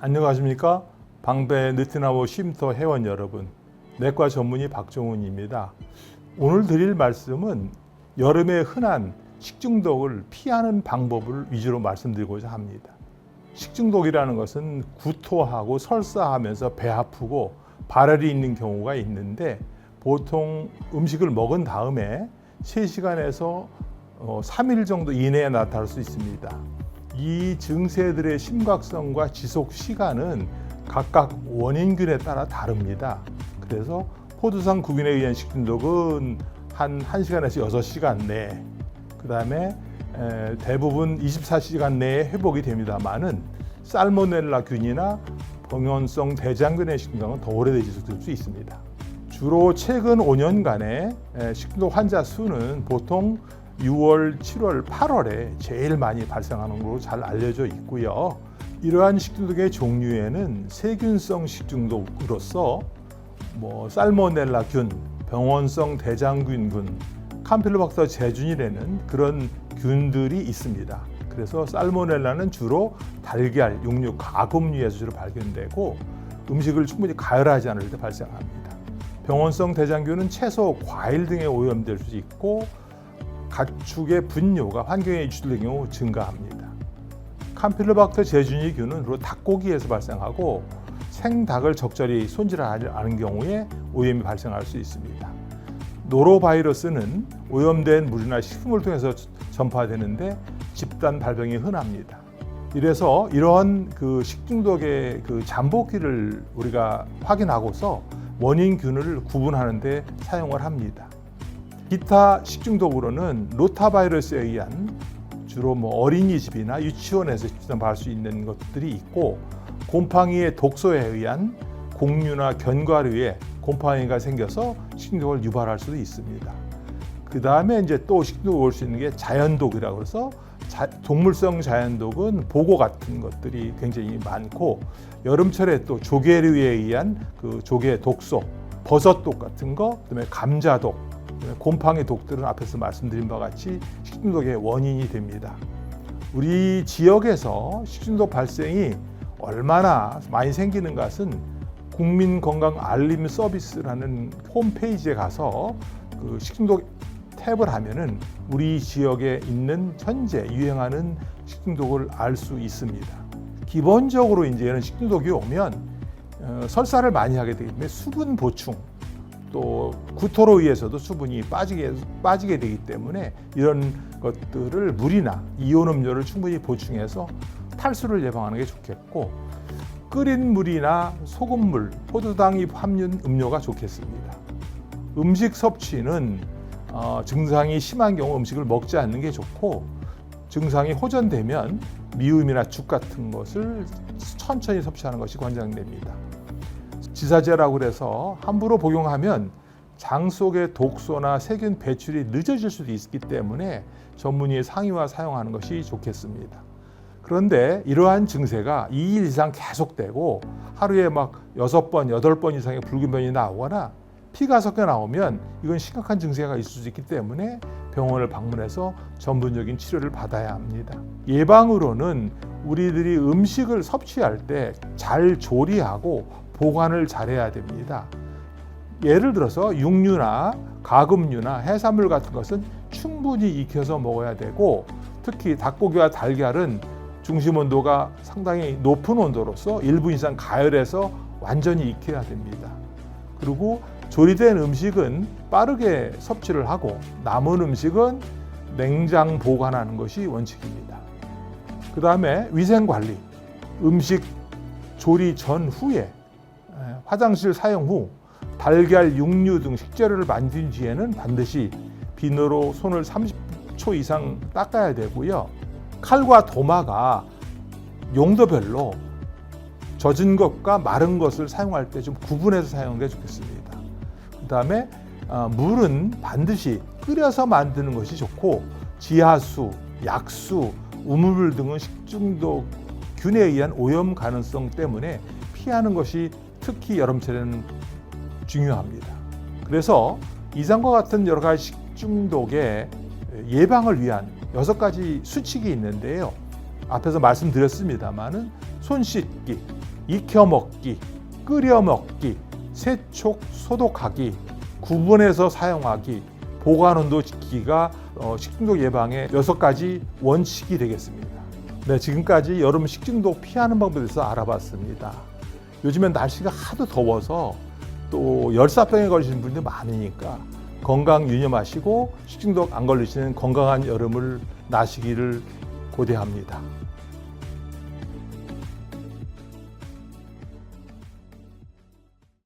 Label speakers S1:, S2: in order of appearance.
S1: 안녕하십니까? 방배 느티나무 쉼터 회원 여러분. 내과 전문의 박종훈입니다. 오늘 드릴 말씀은 여름에 흔한 식중독을 피하는 방법을 위주로 말씀드리고자 합니다. 식중독이라는 것은 구토하고 설사하면서 배 아프고 발열이 있는 경우가 있는데 보통 음식을 먹은 다음에 3시간에서 3일 정도 이내에 나타날 수 있습니다. 이 증세들의 심각성과 지속 시간은 각각 원인균에 따라 다릅니다. 그래서 포도상 구균에 의한 식중독은 한 1시간에서 6시간 내에 그다음에 에, 대부분 24시간 내에 회복이 됩니다만은 살모넬라 균이나 병원성 대장균의 식중독은 더 오래 지속될 수 있습니다. 주로 최근 5년간의 에, 식중독 환자 수는 보통 6월, 7월, 8월에 제일 많이 발생하는 걸로 잘 알려져 있고요. 이러한 식중독의 종류에는 세균성 식중독으로서 뭐 살모넬라균, 병원성 대장균균, 캄필로박터 제준이라는 그런 균들이 있습니다. 그래서 살모넬라는 주로 달걀, 육류, 가금류에서 주로 발견되고 음식을 충분히 가열하지 않을 때 발생합니다. 병원성 대장균은 채소, 과일 등에 오염될 수 있고 가축의 분뇨가 환경에 유출된 경우 증가합니다. 캄필로박터 제준이균은 주로 닭고기에서 발생하고 생닭을 적절히 손질하지 않은 경우에 오염이 발생할 수 있습니다. 노로바이러스는 오염된 물이나 식품을 통해서 전파되는데 집단 발병이 흔합니다. 이래서 이러한 그 식중독의 그 잠복기를 우리가 확인하고서 원인균을 구분하는데 사용을 합니다. 기타 식중독으로는 로타바이러스에 의한 주로 뭐 어린이집이나 유치원에서 집단발할 수 있는 것들이 있고 곰팡이의 독소에 의한 공류나 견과류에 곰팡이가 생겨서 식중독을 유발할 수도 있습니다. 그 다음에 이제 또 식중독 올수 있는 게 자연독이라고 해서 자, 동물성 자연독은 보고 같은 것들이 굉장히 많고 여름철에 또 조개류에 의한 그 조개 독소, 버섯독 같은 거, 그다음에 감자독, 곰팡이 독들은 앞에서 말씀드린 바와 같이 식중독의 원인이 됩니다. 우리 지역에서 식중독 발생이 얼마나 많이 생기는 것은 국민건강 알림 서비스라는 홈페이지에 가서 그 식중독 탭을 하면은 우리 지역에 있는 현재 유행하는 식중독을 알 수 있습니다. 기본적으로 이제는 식중독이 오면 어, 설사를 많이 하게 되기 때문에 수분 보충 또 구토로 의해서도 수분이 빠지게 빠지게 되기 때문에 이런 것들을 물이나 이온 음료를 충분히 보충해서 탈수를 예방하는 게 좋겠고 끓인 물이나 소금물, 포도당이 함유된 음료가 좋겠습니다. 음식 섭취는 어, 증상이 심한 경우 음식을 먹지 않는 게 좋고 증상이 호전되면 미음이나 죽 같은 것을 천천히 섭취하는 것이 권장됩니다. 지사제라고 그래서 함부로 복용하면 장 속의 독소나 세균 배출이 늦어질 수도 있기 때문에 전문의의 상의와 사용하는 것이 좋겠습니다. 그런데 이러한 증세가 2일 이상 계속되고 하루에 막 6번, 8번 이상의 붉은 변이 나오거나 피가 섞여 나오면 이건 심각한 증세가 있을 수 있기 때문에 병원을 방문해서 전문적인 치료를 받아야 합니다. 예방으로는 우리들이 음식을 섭취할 때 잘 조리하고 보관을 잘해야 됩니다. 예를 들어서 육류나 가금류나 해산물 같은 것은 충분히 익혀서 먹어야 되고 특히 닭고기와 달걀은 중심 온도가 상당히 높은 온도로서 1분 이상 가열해서 완전히 익혀야 됩니다. 그리고 조리된 음식은 빠르게 섭취를 하고 남은 음식은 냉장 보관하는 것이 원칙입니다. 그 다음에 위생 관리, 음식 조리 전후에 화장실 사용 후 달걀, 육류 등 식재료를 만진 뒤에는 반드시 비누로 손을 30초 이상 닦아야 되고요. 칼과 도마가 용도별로 젖은 것과 마른 것을 사용할 때 좀 구분해서 게 좋겠습니다. 그 다음에 어, 물은 반드시 끓여서 만드는 것이 좋고 지하수, 약수, 우물 등은 식중독 균에 의한 오염 가능성 때문에 피하는 것이 특히 여름철에는 중요합니다. 그래서 이상과 같은 여러 가지 식중독의 예방을 위한 여섯 가지 수칙이 있는데요. 앞에서 말씀드렸습니다만은 손 씻기, 익혀 먹기, 끓여 먹기, 세촉, 소독하기, 구분해서 사용하기, 보관 온도 지키기가 어, 식중독 예방의 여섯 가지 원칙이 되겠습니다. 네, 지금까지 여름 식중독 피하는 방법에 대해서 알아봤습니다. 요즘엔 날씨가 하도 더워서 또 열사병에 걸리시는 분들이 많으니까 건강 유념하시고 식중독 안 걸리시는 건강한 여름을 나시기를 고대합니다.